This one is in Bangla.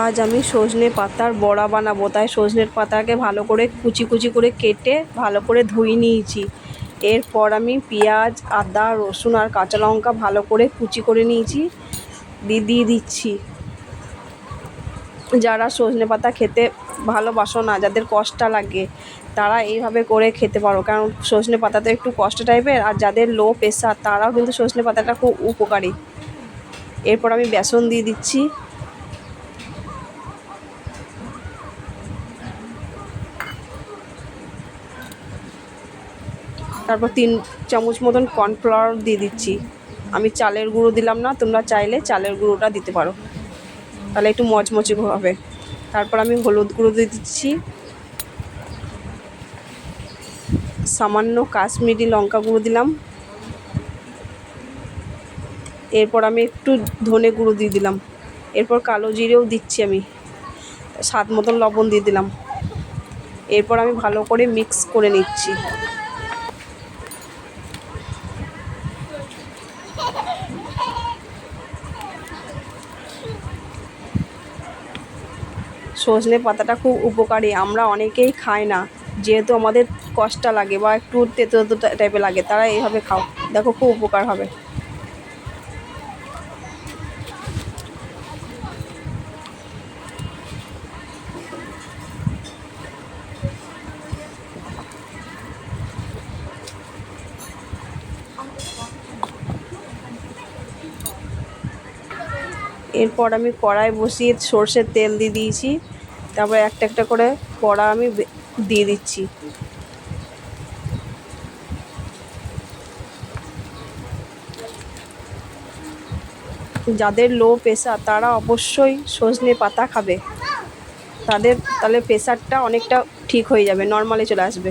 আজ আমি সজনে পাতার বড়া বানাবো, তাই সজনের পাতাকে ভালো করে কুচি কুচি করে কেটে ভালো করে ধুয়ে নিয়েছি। এরপর আমি পেঁয়াজ, আদা, রসুন আর কাঁচা লঙ্কা ভালো করে কুচি করে নিয়েছি দিয়ে দিয়ে দিচ্ছি। যারা সজনে পাতা খেতে ভালোবাসো না, যাদের কষ্ট লাগে, তারা এইভাবে করে খেতে পারো। কারণ সজনে পাতা তো একটু কষ্ট টাইপের, আর যাদের লো প্রেশার তারাও কিন্তু সজনে পাতাটা খুব উপকারী। এরপর আমি বেসন দিয়ে দিচ্ছি। তারপর তিন চামচ মতন কর্নফ্লাওয়ার দিয়ে দিচ্ছি। আমি চালের গুঁড়ো দিলাম না, তোমরা চাইলে চালের গুঁড়োটা দিতে পারো। তাহলে একটু মচমচে হবে। তারপর আমি হলুদ গুঁড়ো দিয়ে দিচ্ছি। সামান্য কাশ্মীরি লঙ্কা গুঁড়ো দিলাম। এরপর আমি একটু ধনে গুঁড়ো দিয়ে দিলাম। এরপর কালো জিরেও দিচ্ছি আমি। স্বাদ মতন লবণ দিয়ে দিলাম। এরপর আমি ভালো করে মিক্স করে নিচ্ছি। সজনে পাতাটা খুব উপকারী, আমরা অনেকেই খাই না। যেহেতু আমাদের কষ্ট লাগে বা একটু তেতো তেতো টাইপের লাগে, তারা এইভাবে খাও। দেখো খুব উপকার হবে। এরপর আমি কড়াই বসিয়ে সর্ষের তেল দিয়ে দিয়েছি। তারপর একটা একটা করে কড়া আমি দিয়ে দিচ্ছি। যাদের লো প্রেশার তারা অবশ্যই সজনে পাতা খাবে। তাদের, তাহলে প্রেশারটা অনেকটা ঠিক হয়ে যাবে নর্মালে চলে আসবে।